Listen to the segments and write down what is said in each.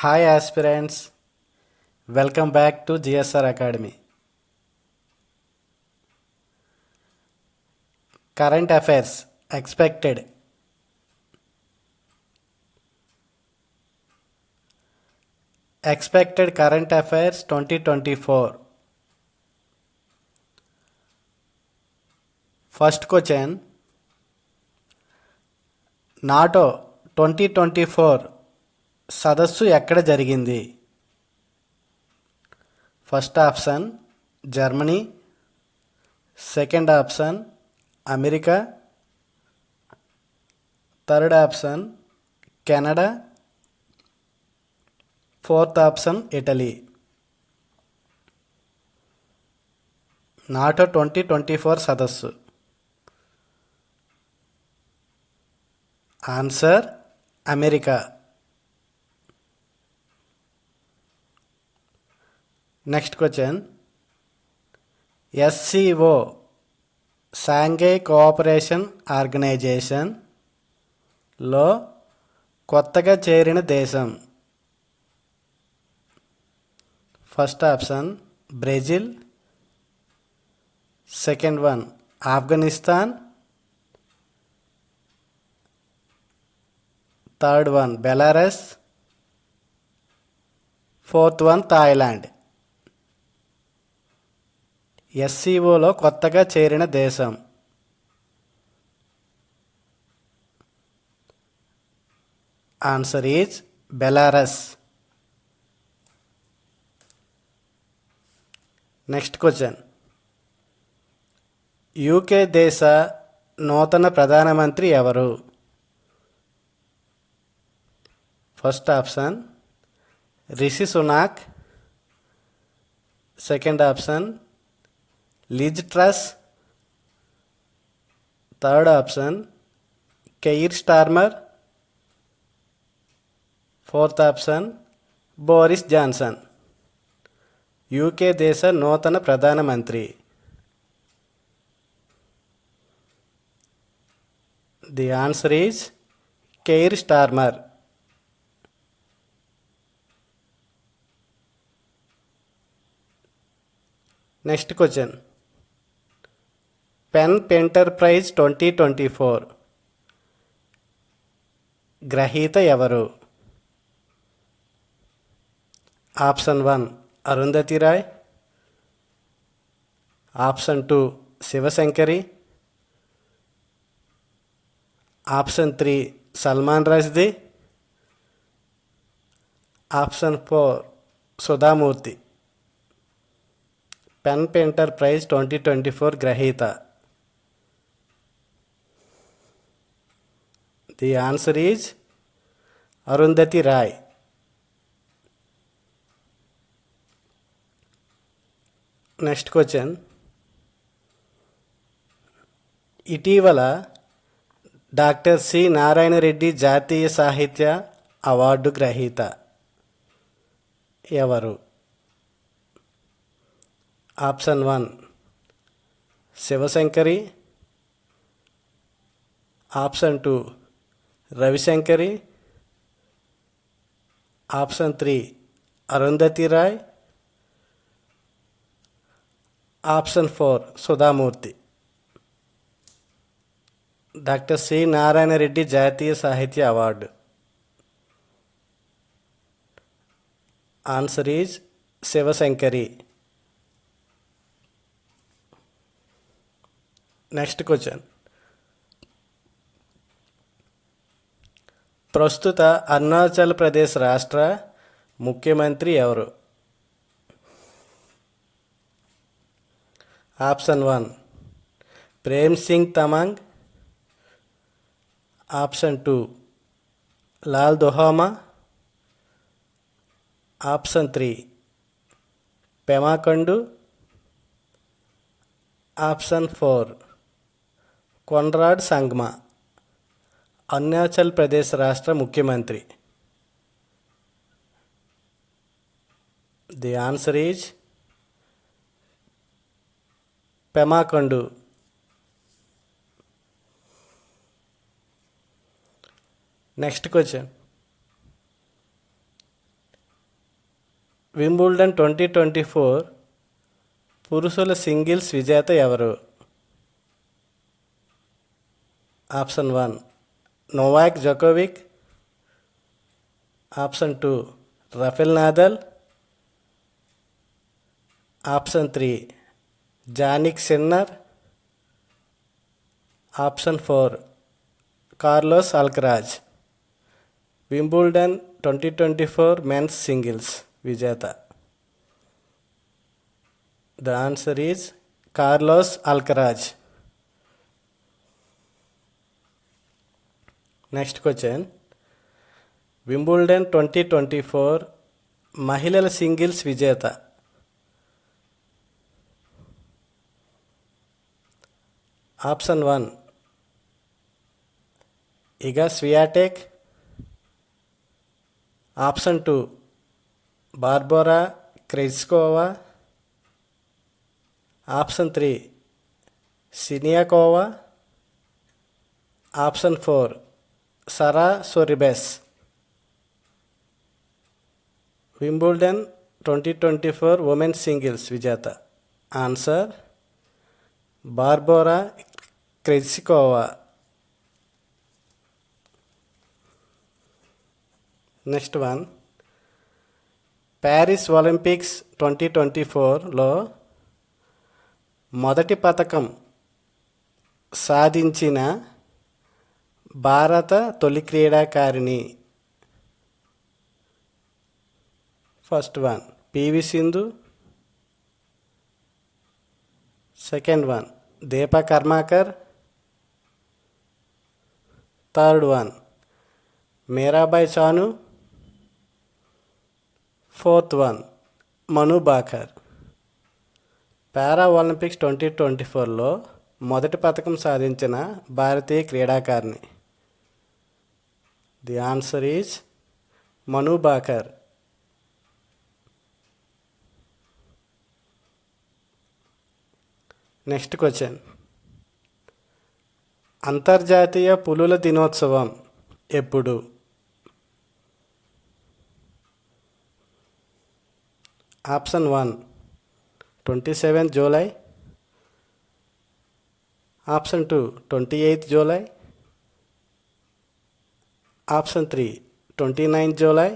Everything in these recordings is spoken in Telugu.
Hi aspirants, welcome back to GSR Academy. Current affairs expected. Expected current affairs 2024. First question, NATO 2024 సదస్సు ఎక్కడ జరిగింది first option Germany second option America third option Canada fourth option Italy NATO twenty twenty four సదస్సు answer America next question SCO Shanghai cooperation ఆర్గనైజేషన్లో కొత్తగా చేరిన దేశం first option Brazil second one Afghanistan third one Belarus fourth one Thailand ఎస్సీఓలో కొత్తగా చేరిన దేశం answer is Belarus next question UK దేశ నూతన ప్రధానమంత్రి ఎవరు first option Rishi Sunak second option Liz Truss third option Keir Starmer fourth option Boris Johnson UK దేశ నూతన ప్రధానమంత్రి the answer is Keir Starmer next question PEN Pinter prize twenty twenty four గ్రహీత ఎవరు option one Arundhati Roy option two Sivasankari option three Salman Rushdie option four Sudha Murty PEN Pinter prize twenty twenty four గ్రహీత the answer is Arundhati Roy next question ఇటీవల డాక్టర్ సి నారాయణ రెడ్డి జాతీయ సాహిత్య అవార్డు గ్రహీత ఎవరు option one Sivasankari option two Ravishankari option three Arundhati Roy option four Sudha Murty doctor C Narayana Reddy జాతీయ సాహిత్య award answer is Sivasankari next question ప్రస్తుత అరుణాచల్ ప్రదేశ్ రాష్ట్ర ముఖ్యమంత్రి ఎవరు option one Prem Singh Tamang option two Lal దొహామా option three Pema Khandu option four Conrad Sangma Arunachal Pradesh రాష్ట్ర ముఖ్యమంత్రి the answer is Pema Khandu next question Wimbledon twenty twenty four పురుషుల సింగిల్స్ విజేత ఎవరు option one Novak Djokovic option two Rafael Nadal option three Jannik Sinner option four Carlos Alcaraz Wimbledon twenty twenty four men's singles విజేత the answer is Carlos Alcaraz next question Wimbledon twenty twenty four మహిళల సింగిల్స్ విజేత option one Iga Swiatek option two Barbora Krejcikova option three Siniakova option four Sara Sorribes Wimbledon twenty twenty four women singles విజేత answer Barbora Krejcikova next one Paris Olympics twenty twenty ఫోర్లో మొదటి పథకం సాధించిన భారత తొలి క్రీడాకారిణి first one P V Sindhu second one Deepa Karmakar third one Mirabai Chanu fourth one Manu Bhaker para Olympics twenty twenty ఫోర్లో మొదటి పథకం సాధించిన భారతీయ క్రీడాకారిణి the answer is Manu Bhaker next question అంతర్జాతీయ పులుల దినోత్సవం ఎప్పుడు option one twenty seven July option two twenty eighth July option three twenty nine July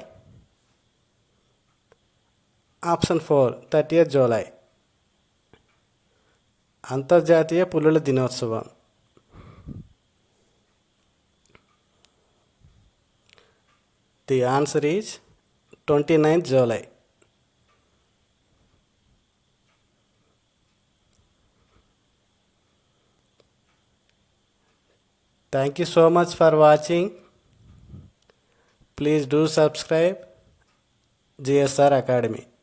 option four thirtieth July అంతర్జాతీయ పులుల దినోత్సవం the answer is twenty ninth July thank you so much for watching Please do subscribe GSR Academy.